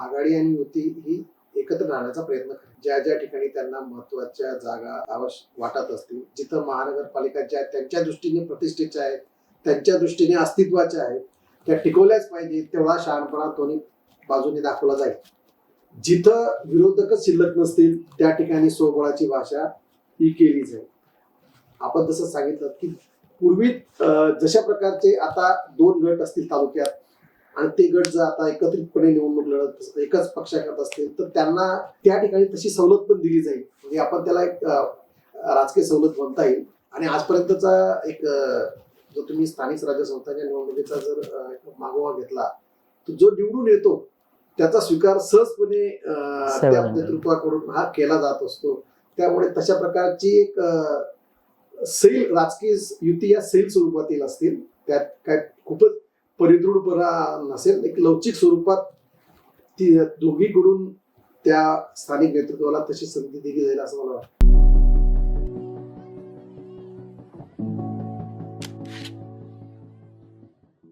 आघाडी आणि युती ही एकत्र राहण्याचा प्रयत्न करेल. ज्या ज्या ठिकाणी त्यांना महत्त्वाच्या जागा आवश्यक वाटत असतील जिथं महानगरपालिका ज्या त्यांच्या दृष्टीने प्रतिष्ठेच्या आहेत त्यांच्या दृष्टीने अस्तित्वाच्या आहेत त्या टिकवल्याच पाहिजे तेवढा शहाणपणा दोन्ही बाजूने दाखवला जाईल. जिथं विरोधकच शिल्लक नसतील त्या ठिकाणी सोबळाची भाषा ही केली जाईल. आपण जसं सांगितलं की पूर्वी अं, जशा प्रकारचे आता दोन गट असतील तालुक्यात आणि ते गट जर आता एकत्रितपणे निवडणूक लढत एकच पक्षाकडे असतील तर त्यांना त्या ठिकाणी तशी सवलत पण दिली जाईल. म्हणजे आपण त्याला एक राजकीय सवलत म्हणता येईल. आणि आजपर्यंतचा एक जो तुम्ही स्थानिक स्वराज्य संस्थांच्या निवडणुकीचा जर मागोवा घेतला तर जो निवडून येतो त्याचा स्वीकार सहजपणे त्या. नेतृत्वाकडून हा केला जात असतो. त्यामुळे तशा प्रकारची एक सैल राजकीय युती या सैल स्वरूपातील असतील त्यात काय खूपच परिदृढपणा नसेल एक लवचिक स्वरूपात ती दोघीकडून त्या स्थानिक नेतृत्वाला तशी संधी दिली जाईल असं मला वाटतं.